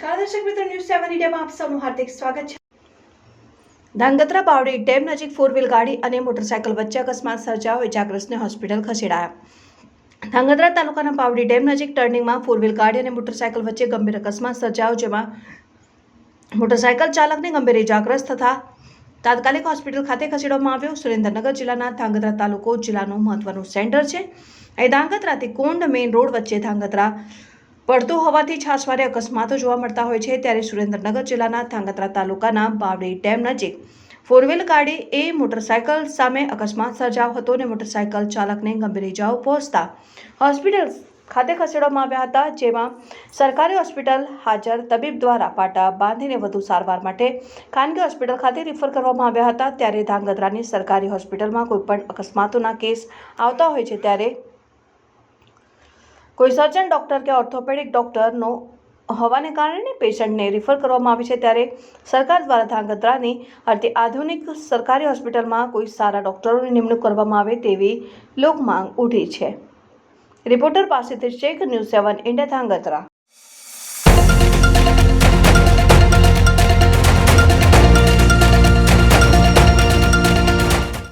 સેવન ઇન્ડિયામાં આપ સૌનું હાર્દિક સ્વાગત છે. ધાંગધ્રા બાવડી ડેમ નજીક ફોર વ્હીલ ગાડી અને મોટરસાયકલ વચ્ચે અકસ્માત સર્જાયો, ઇજાગ્રસ્તને હોસ્પિટલ ખસેડાયા. ધાંગધ્રા તાલુકાના બાવડી ડેમ નજીક ટર્નિંગમાં ફોર વ્હીલ ગાડી અને મોટરસાયકલ વચ્ચે ગંભીર અકસ્માત સર્જાયો, જેમાં મોટરસાયકલ ચાલકને ગંભીર ઇજાગ્રસ્ત થતા તાત્કાલિક હોસ્પિટલ ખાતે ખસેડવામાં આવ્યો. સુરેન્દ્રનગર જિલ્લાના ધાંગધ્રા તાલુકો જિલ્લાનું મહત્વનું સેન્ટર છે. અહીં ધાંગધ્રાથી કોંડ મેઇન રોડ વચ્ચે ધાંગધ્રા પડતું હોવાથી છાસવારે અકસ્માતો જોવા મળતા હોય છે, ત્યારે સુરેન્દ્રનગર જિલ્લાના ધાંગધ્રા તાલુકાના બાવડી ડેમ નજીક ફોરવ્હીલ ગાડી એ મોટરસાયકલ સામે અકસ્માત સર્જાયો હતો અને મોટરસાયકલ ચાલકને ગંભીર ઇજાઓ પહોંચતા હોસ્પિટલ ખાતે ખસેડવામાં આવ્યા હતા, જેમાં સરકારી હોસ્પિટલ હાજર તબીબ દ્વારા પાટા બાંધીને વધુ સારવાર માટે ખાનગી હોસ્પિટલ ખાતે રિફર કરવામાં આવ્યા હતા. ત્યારે ધાંગધ્રાની સરકારી હોસ્પિટલમાં કોઈપણ અકસ્માતોના કેસ આવતા હોય છે, ત્યારે કોઈ સર્જન ડૉક્ટર કે ઓર્થોપેડિક ડૉક્ટરનો હોવાને કારણે પેશન્ટને રિફર કરવામાં આવે છે ત્યારે સરકાર દ્વારા ધાંગધ્રાની અર્થે આધુનિક સરકારી હોસ્પિટલમાં કોઈ સારા ડૉક્ટરોની નિમણૂક કરવામાં આવે તેવી લોકમાંગ ઉઠી છે. રિપોર્ટર પાસેથી Sheikh news seven India Dhrangadhra.